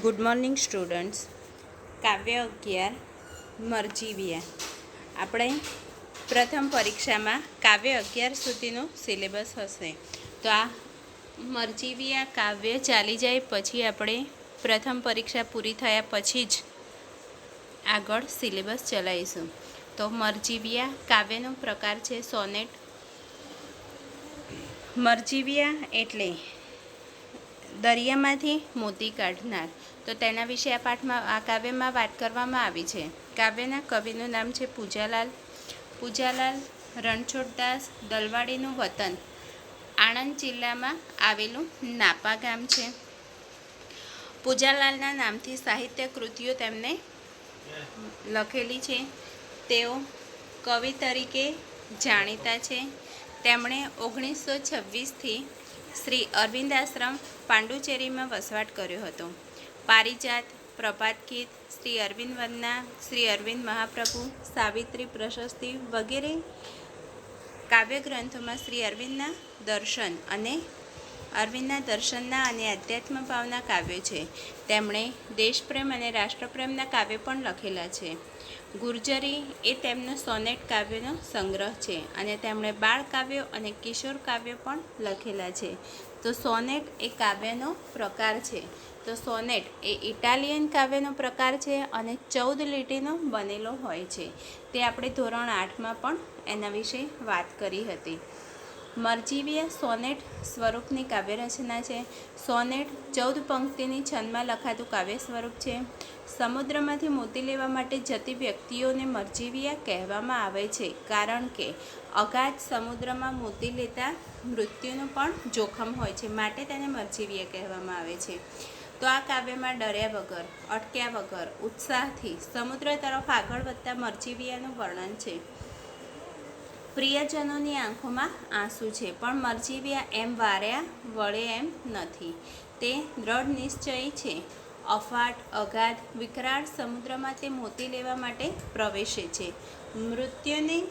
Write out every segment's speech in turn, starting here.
Good morning students કાવ્ય અગિયાર મરજીવિયા આપણે પ્રથમ પરીક્ષામાં કાવ્ય અગિયાર સુધીનો સિલેબસ હશે. તો આ મરજીવિયા કાવ્ય ચાલી જાય પછી આપણે પ્રથમ પરીક્ષા પૂરી થયા પછી જ આગળ સિલેબસ ચલાવીશું. તો મરજીવિયા કાવ્યનો પ્રકાર છે સોનેટ. મરજીવિયા એટલે દરિયામાંથી મોતી કાઢનાર. તો તેના વિશે આ પાઠમાં, આ કાવ્યમાં વાત કરવામાં આવી છે. કાવ્યના કવિનું નામ છે પૂજાલાલ. પૂજાલાલ રણછોડદાસ દલવાડીનું વતન આણંદ જિલ્લામાં આવેલું નાપા ગામ છે. પૂજાલાલના નામથી સાહિત્ય કૃતિઓ તેમને લખેલી છે. તેઓ કવિ તરીકે જાણીતા છે. તેમણે ઓગણીસો છવ્વીસથી શ્રી અરવિંદ આશ્રમ પાંડુચેરીમાં વસવાટ કર્યો હતો. પારિજાત, પ્રભાત ગીત, શ્રી અરવિંદ વંદના, શ્રી અરવિંદ મહાપ્રભુ, સાવિત્રી પ્રશસ્તિ વગેરે કાવ્યગ્રંથોમાં શ્રી અરવિંદના દર્શન અને અરવિંદના દર્શનના અને અધ્યાત્મ ભાવના કાવ્યો છે. તેમણે દેશપ્રેમ અને રાષ્ટ્રપ્રેમના કાવ્ય પણ લખેલા છે. ગુર્જરી એ તેમનો સોનેટ કાવ્યનો સંગ્રહ છે અને તેમણે બાળ કાવ્યો અને કિશોર કાવ્યો પણ લખેલા છે. તો સોનેટ એ કાવ્યનો પ્રકાર છે. તો સોનેટ એ ઇટાલિયન કાવ્યનો પ્રકાર છે અને ચૌદ લીટીનો બનેલો હોય છે. તે આપણે ધોરણ આઠમાં પણ એના વિશે વાત કરી હતી. મરજીવીય સોનેટ સ્વરૂપની કાવ્યરચના છે. સોનેટ ચૌદ પંક્તિની છંદમાં લખાતું કાવ્ય સ્વરૂપ છે. સમુદ્રમાંથી મોતી લેવા માટે જતી વ્યક્તિઓને મરજીવીયા કહેવામાં આવે છે કારણ કે અગાધ સમુદ્રમાં મોતી લેતા મૃત્યુનું પણ જોખમ હોય છે. માટે તેને મરજીવીયા કહેવામાં આવે છે. તો આ કાવ્યમાં ડર્યા વગર, અટક્યા વગર, ઉત્સાહથી સમુદ્ર તરફ આગળ વધતા મરજીવિયાનું વર્ણન છે. પ્રિયજનોની આંખોમાં આંસુ છે, પણ મરજીવિયા એમ વાર્યા વળે એમ નથી. તે દ્રઢ નિશ્ચયી છે. અફાટ, અગાધ, વિકરાળ સમુદ્રમાં તે મોતી લેવા માટે પ્રવેશે છે. મૃત્યુને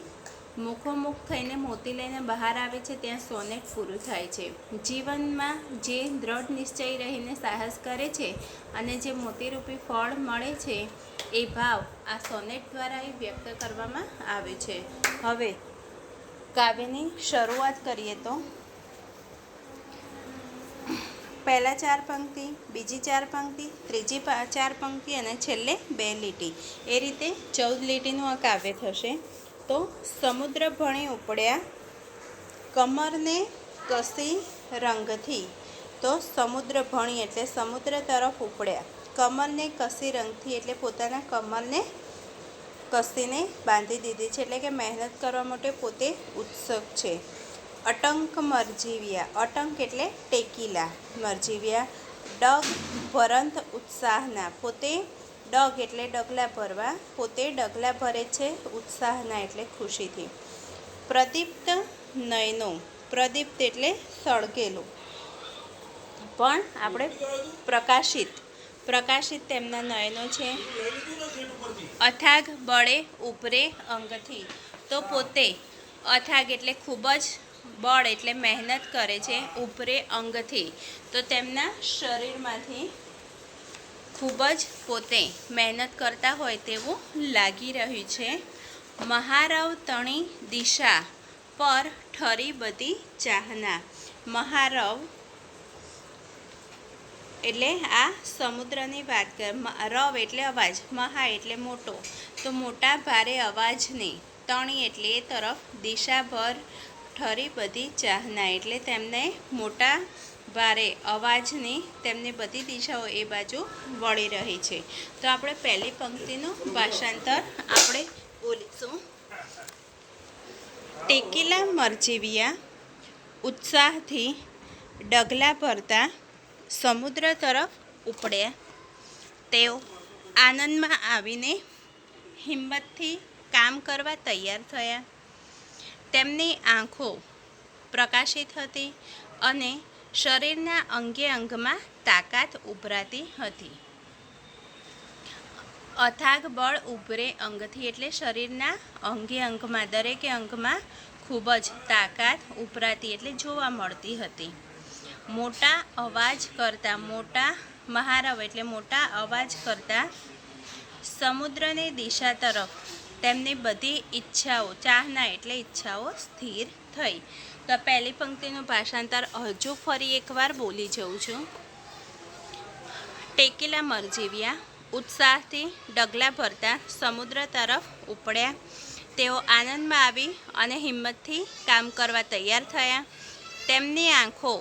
મુખોમુખ થઈને મોતી લઈને બહાર આવે છે, ત્યાં સોનેટ પૂરું થાય છે. જીવનમાં જે દ્રઢ નિશ્ચયી રહીને સાહસ કરે છે અને જે મોતીરૂપી ફળ મળે છે, એ ભાવ આ સોનેટ દ્વારા એ વ્યક્ત કરવામાં આવે છે. હવે, કાવ્યની શરૂઆત કરીએ તો. પહેલા ચાર પંક્તિ, બીજી ચાર પંક્તિ, ત્રીજી ચાર પંક્તિ અને છેલ્લે બે લીટી. એ રીતે ચૌદ લીટીનું આ કાવ્ય થશે. તો સમુદ્ર ભણી ઉપડ્યા, કમરને કસી રંગથી. તો સમુદ્ર ભણી એટલે સમુદ્ર તરફ ઉપડ્યા. કમરને કસી રંગથી એટલે પોતાના કમરને કસીને બાંધી દીધી છે. એટલે કે મહેનત કરવા માટે પોતે ઉત્સુક છે. અટંક મરજીવ્યા. અટંક એટલે ટેકીલા મરજીવ્યા. ડગ ભરંત ઉત્સાહના. પોતે ડગ એટલે ડગલા ભરવા, પોતે ડગલા ભરે છે ઉત્સાહના એટલે ખુશીથી. પ્રદીપ્ત નયનો, પ્રદીપ્ત એટલે સળગેલું. પણ આપણે પ્રકાશિત પ્રકાશિત તેમના નયનો છે. અથાગ બળે ઉપરે અંગથી. તો પોતે અથાગ એટલે ખૂબ જ બળ એટલે મહેનત કરે છે ઉપરે અંગથી. તો તેમના શરીરમાંથી ખૂબ જ પોતે મહેનત કરતા હોય તેવું લાગી રહ્યું છે. મહારવ તણી દિશા પર ઠરી બધી ચાહના. મહારવ એટલે આ સમુદ્રની વાત કર રવ એટલે અવાજ, મહા એટલે મોટો. તો મોટા ભારે અવાજને તણી એટલે એ તરફ દિશાભર ઠરી બધી ચાહના. એટલે તેમને મોટા ભારે અવાજની તેમની બધી દિશાઓ એ બાજુ વળી રહી છે. તો આપણે પહેલી પંક્તિનું ભાષાંતર આપણે બોલીશું. ટેકીલા મરજીવિયા ઉત્સાહથી ડગલા ભરતા સમુદ્ર તરફ ઉપડ્યા. તેઓ આનંદમાં આવીને હિંમતથી કામ કરવા તૈયાર થયા. તેમની આંખો પ્રકાશિત હતી અને શરીરના અંગે અંગમાં તાકાત ઉભરાતી હતી. અથાગ બળ ઉભરે અંગથી એટલે શરીરના અંગે અંગમાં, દરેકે અંગમાં ખૂબ જ તાકાત ઉભરાતી એટલે જોવા મળતી હતી. મોટા અવાજ કરતા, મોટા મહારવ એટલે મોટા અવાજ કરતા સમુદ્રની દિશા તરફ તેમની બધી ઈચ્છાઓ, ચાહના એટલે ઈચ્છાઓ સ્થિર થઈ. તો પહેલી પંક્તિનું ભાષાંતર હજુ ફરી એકવાર બોલી જઉં છું. ટેકીલા મરજીવ્યા, ઉત્સાહથી ડગલા ભરતા સમુદ્ર તરફ ઉપડ્યા. તેઓ આનંદમાં આવી અને હિંમતથી કામ કરવા તૈયાર થયા. તેમની આંખો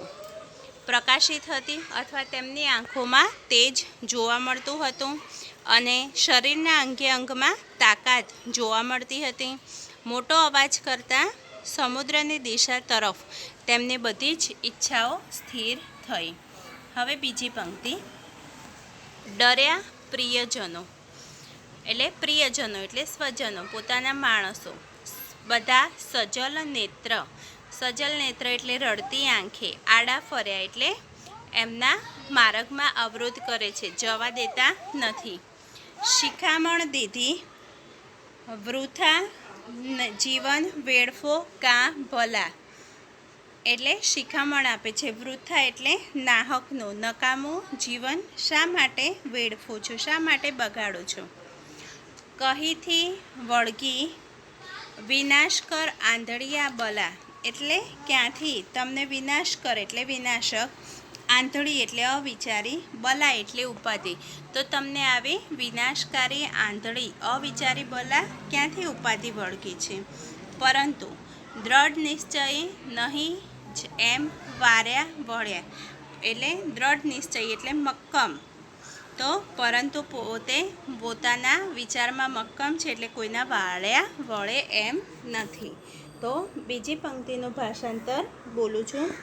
પ્રકાશિત હતી અથવા તેમની આંખોમાં તેજ જોવા મળતું હતું અને શરીરના અંગે અંગમાં તાકાત જોવા મળતી હતી. મોટો અવાજ કરતાં સમુદ્રની દિશા તરફ. તેમની બધી જ ઈચ્છાઓ સ્થિર થઈ. હવે બીજી પંક્તિ. ડર્યા પ્રિયજનો. એટલે પ્રિયજનો, એટલે સ્વજનો, પોતાના માણસો. બધા સજલ નેત્ર. સજલ નેત્ર એટલે રડતી આંખે. આડા ફર્યા એટલે એમના માર્ગમાં અવરોધ કરે છે. જવા દેતા નથી. શિખામણ દીધી વૃથા જીવન, વેડફો, કાં, ભલા. એટલે શિખામણ આપે છે. વૃથા એટલે નાહકનું. નકામું જીવન શા માટે વેડફો છો? શા માટે બગાડો છો? કહીથી વળગી? વિનાશ કર આંધળિયા બલા. એટલે ક્યાંથી? તમને વિનાશ કર એટલે વિનાશક. આંધળી એટલે અવિચારી, બલા એટલે ઉપાધિ. તો તમને આવી વિનાશકારી આંધળી, અવિચારી, બલા ક્યાંથી ઉપાધિ વળગી છે? પરંતુ દ્રઢ નિશ્ચય નહીં જ એમ વાર્યા વળ્યા. એટલે દ્રઢ નિશ્ચય એટલે મક્કમ. તો પરંતુ પોતે પોતાના વિચારમાં મક્કમ છે એટલે કોઈના વાળ્યા વળે એમ નથી. તો બીજી પંક્તિનું ભાષાંતર બોલું છું.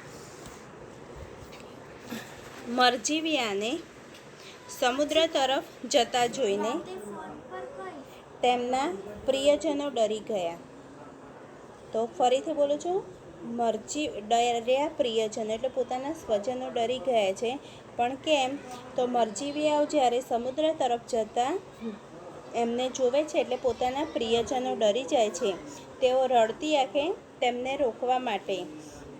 મરજીવિયાને સમુદ્ર તરફ જતા જોઈને તેમના પ્રિયજનો ડરી ગયા. તો ફરીથી બોલું છું, મરજી ડર્યા પ્રિયજનો, એટલે પોતાના સ્વજનો ડરી ગયા છે. પણ કેમ? તો મરજીવિયાઓ જ્યારે સમુદ્ર તરફ જતા એમને જોવે છે, એટલે પોતાના પ્રિયજનો ડરી જાય છે. તેઓ રડતી આંખે તેમને રોકવા માટે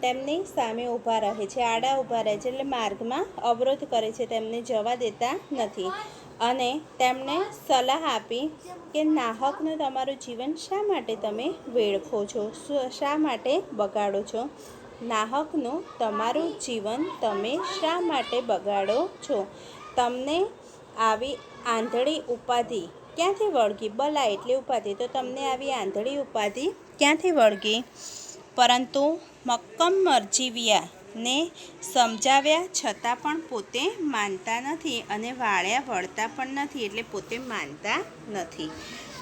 તેમની સામે ઊભા રહે છે, આડા ઊભા રહે છે એટલે માર્ગમાં અવરોધ કરે છે, તેમને જવા દેતા નથી. અને તેમણે સલાહ આપી કે નાહકનું તમારું જીવન શા માટે તમે વેડફો છો? શા માટે બગાડો છો? નાહકનું તમારું જીવન તમે શા માટે બગાડો છો? તમને આવી આંધળી ઉપાધિ ક્યાંથી વળગી? બલા એટલે ઉપાધિ, તો તમને આવી આંધળી ઉપાધિ ક્યાંથી વળગી? પરંતુ મક્કમ મરજીવિયાને સમજાવ્યા છતાં પણ પોતે માનતા નથી અને વાળ્યા વળતા પણ નથી એટલે પોતે માનતા નથી.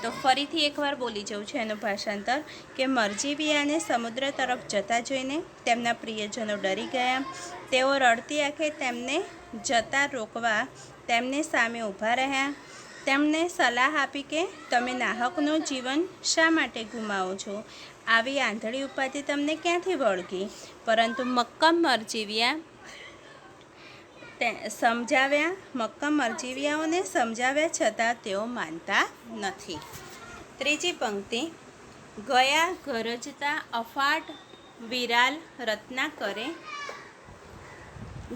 તો ફરીથી એકવાર બોલી જવું છે એનું ભાષાંતર, કે મરજીવિયાને સમુદ્ર તરફ જતા જોઈને તેમના પ્રિયજનો ડરી ગયા. તેઓ રડતી આંખે તેમને જતા રોકવા તેમને સામે ઊભા રહ્યા. તેમણે સલાહ આપી કે, તમે નાહકનું જીવન શા માટે ગુમાવો છો? આવી આંધળી ઉપાધિ તમને ક્યાંથી વળગી? પરંતુ મક્કમ મરજીવ્યા તે સમજાવ્યા, મક્કમ મરજીવિયાઓને સમજાવ્યા છતાં તેઓ માનતા નથી. ત્રીજી પંક્તિ, ગયા ગરજતા અફાટ વિરાલ રત્ના કરે.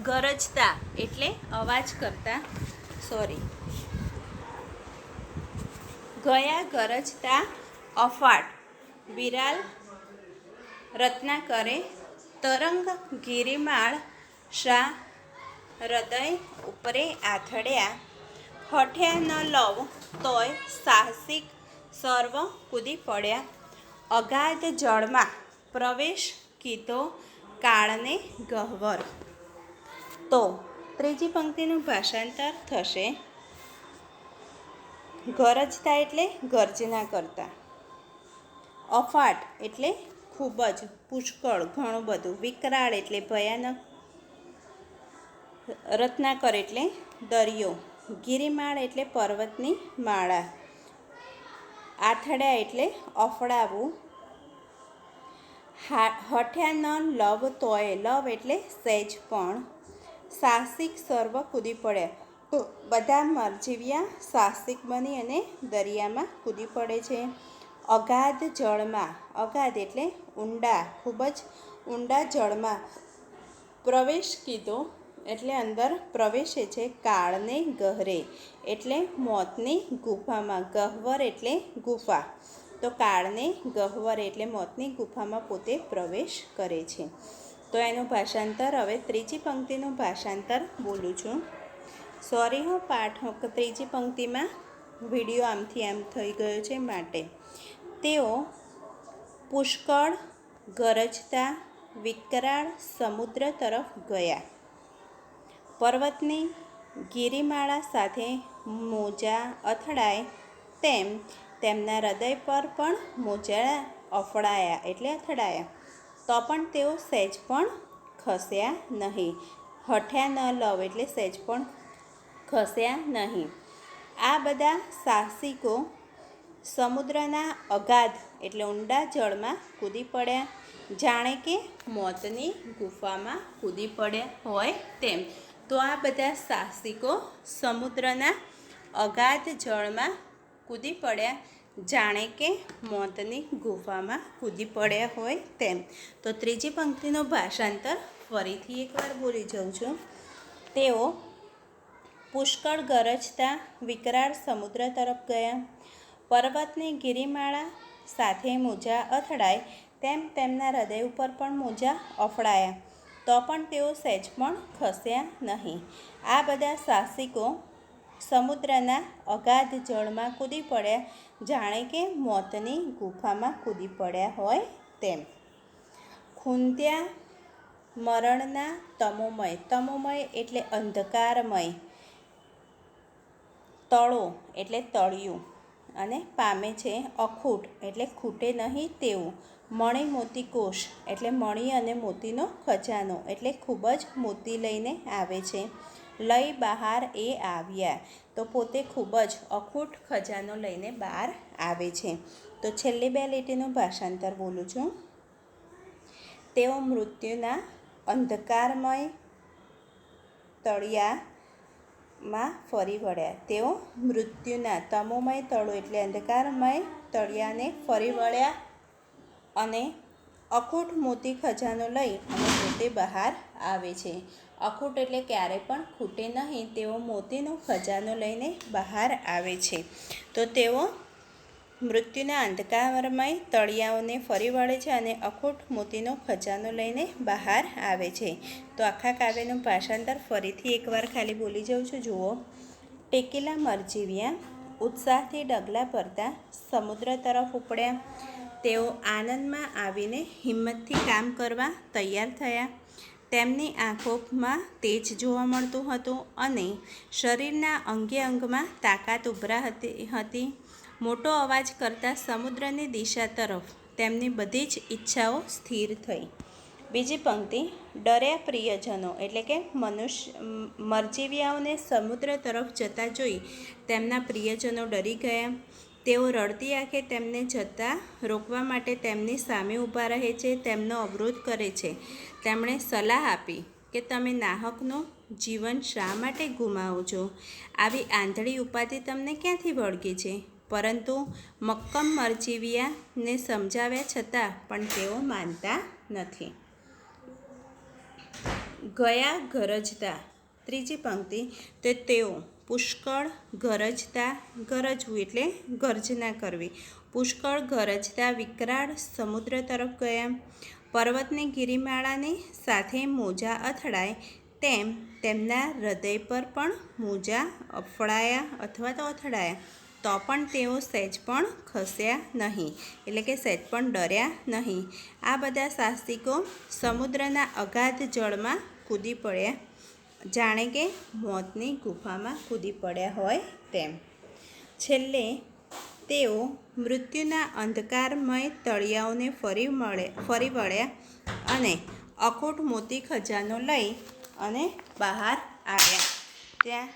ગરજતા એટલે અવાજ કરતા સોરી ગયા ગરજતા અફાટ વિરાલ રત્ના કરે, તરંગ ગિરિમાળ શા હૃદય ઉપરે આથડ્યા હઠ્યા ન લવ તોય સાહસિક સર્વ કૂદી પડ્યા. અગાધ જળમાં પ્રવેશ કીધો કાળને ગહવર. તો ત્રીજી પંક્તિનું ભાષાંતર થશે. ગરજતા એટલે ગર્જના કરતા. અફાટ એટલે ખૂબ જ, પુષ્કળ, ઘણું બધું. વિકરાળ એટલે ભયાનક, રત્નાકર એટલે દરિયો. ગિરિમાળ એટલે પર્વતની માળા. આથડ્યા એટલે અફડાવું હા હઠ્યા ન લવ તોય. લવ એટલે સહેજ પણ. સાહસિક સર્વ કૂદી પડ્યા. તો બધા મરજીવ્યા સાહસિક બની અને દરિયામાં કૂદી પડે છે. અગાધ જળમાં, અગાધ એટલે ઊંડા, ખૂબ જ ઊંડા જળમાં પ્રવેશ કીધો એટલે અંદર પ્રવેશે છે કાળને ગહરે એટલે મોતની ગુફામાં, ગહ્વર એટલે ગુફા. તો કાળને ગહ્વર એટલે મોતની ગુફામાં પોતે પ્રવેશ કરે છે. તો એનું ભાષાંતર હવે ત્રીજી પંક્તિનું ભાષાંતર બોલું છું. સોરી હો પાઠ ત્રીજી પંક્તિમાં વીડિયો આમથી આમ થઈ ગયો છે માટે. તેઓ પુષ્કળ ગરજતા વિકરાળ સમુદ્ર તરફ ગયા. પર્વતની ગિરિમાળા સાથે મોજા અથડાય તેમ તેમના હૃદય પર પણ મોજા અફડાયા એટલે અથડાયા. તો પણ તેઓ સહેજ પણ ખસ્યા નહીં. હઠ્યા ન લવ એટલે સહેજ પણ ખસ્યા નહીં. આ બધા સાહસિકો સમુદ્રના અગાધ એટલે ઊંડા જળમાં કૂદી પડ્યા. જાણે કે મોતની ગુફામાં કૂદી પડ્યા હોય તેમ. તો આ બધા સાહસિકો સમુદ્રના અગાધ જળમાં કૂદી પડ્યા. જાણે કે મોતની ગુફામાં કૂદી પડ્યા હોય તેમ. તો ત્રીજી પંક્તિનું ભાષાંતર ફરીથી એકવાર બોલી જાઉં છું. તેઓ પુષ્કળ ગરજતા વિકરાળ સમુદ્ર તરફ ગયા. પર્વતની ગિરિમાળા સાથે મોજા અથડાય, તેમ તેમના હૃદય ઉપર પણ મોજા અફડાયા. તો પણ તેઓ સહેજ પણ ખસ્યા નહીં. આ બધા સાહસિકો સમુદ્રના અગાધ જળમાં કૂદી પડ્યા. જાણે કે મોતની ગુફામાં કૂદી પડ્યા હોય તેમ. ખૂંત્યા મરણના તમોમય. તમોમય એટલે અંધકારમય. તળો એટલે તળિયું. અને પામે છે અખૂટ, એટલે ખૂટે નહીં તેવું. મણિ મોતી કોષ, એટલે મણિ અને મોતીનો ખજાનો, એટલે ખૂબ જ મોતી લઈને આવે છે. લઈ બહાર એ આવ્યા, તો પોતે ખૂબ જ અખૂટ ખજાનો લઈને બહાર આવે છે. તો છેલ્લી બે લીટીનું ભાષાંતર બોલું છું. તેઓ મૃત્યુના અંધકારમય તળિયામાં ફરી વળ્યા. તેઓ મૃત્યુના તમોમય તળો એટલે અંધકારમય તળિયાને ફરી વળ્યા અને અખૂટ મોતી ખજાનો લઈ અને પોતે બહાર આવે છે. અખૂટ એટલે ક્યારે પણ ખૂટે નહીં, તેઓ મોતીનો ખજાનો લઈને બહાર આવે છે. તો તેઓ મૃત્યુના અંધકારમય તળિયાઓને ફરી વળે છે અને અખૂટ મોતીનો ખજાનો લઈને બહાર આવે છે. તો આખા કાવ્યનું ભાષાંતર ફરીથી એકવાર ખાલી બોલી જાઉં છું. જુઓ. ટેકેલા મરજીવ્યા ઉત્સાહથી ડગલા ભરતા સમુદ્ર તરફ ઉપડ્યા. તેઓ આનંદમાં આવીને હિંમતથી કામ કરવા તૈયાર થયા. તેમની આંખોમાં તેજ જોવા મળતું હતું અને શરીરના અંગે અંગમાં તાકાત ઉભરા હતી હતી. મોટો અવાજ કરતાં સમુદ્રની દિશા તરફ તેમની બધી જ ઈચ્છાઓ સ્થિર થઈ. બીજી પંક્તિ, ડર્યા પ્રિયજનો એટલે કે મનુષ્ય, મરજીવિયાઓને સમુદ્ર તરફ જતા જોઈ તેમના પ્રિયજનો ડરી ગયા. તેઓ રડતી આંખે તેમને જતા રોકવા માટે તેમની સામે ઊભા રહે છે, તેમનો અવરોધ કરે છે. તેમણે સલાહ આપી કે તમે નાહકનું જીવન શા માટે ગુમાવો છો? આવી આંધળી ઉપાધિ તમને ક્યાંથી વળગી છે? પરંતુ મક્કમ મરજીવિયાને સમજાવ્યા છતાં પણ તેઓ માનતા નથી. ગયા ગરજતા. ત્રીજી પંક્તિ, તે તેઓ પુષ્કળ ગરજતા ગરજવું એટલે ગર્જના કરવી. પુષ્કળ ગરજતા વિકરાળ સમુદ્ર તરફ ગયા. પર્વતની ગિરિમાળાની સાથે મોજા અથડાય તેમ તેમના હૃદય પર પણ મોજા અફડાયા અથવા તો અથડાયા. તો પણ તેઓ સહેજ પણ ખસ્યા નહીં, એટલે કે સહેજ પણ ડર્યા નહીં. આ બધા સાહસિકો સમુદ્રના અગાધ જળમાં કૂદી પડ્યા. જાણે કે મોતની ગુફામાં કૂદી પડ્યા હોય તેમ. છેલ્લે તેઓ મૃત્યુના અંધકારમય તળિયાઓને ફરી મળે, ફરી વળ્યા અને અખૂટ મોતી ખજાનો લઈ અને બહાર આવ્યા. ત્યાં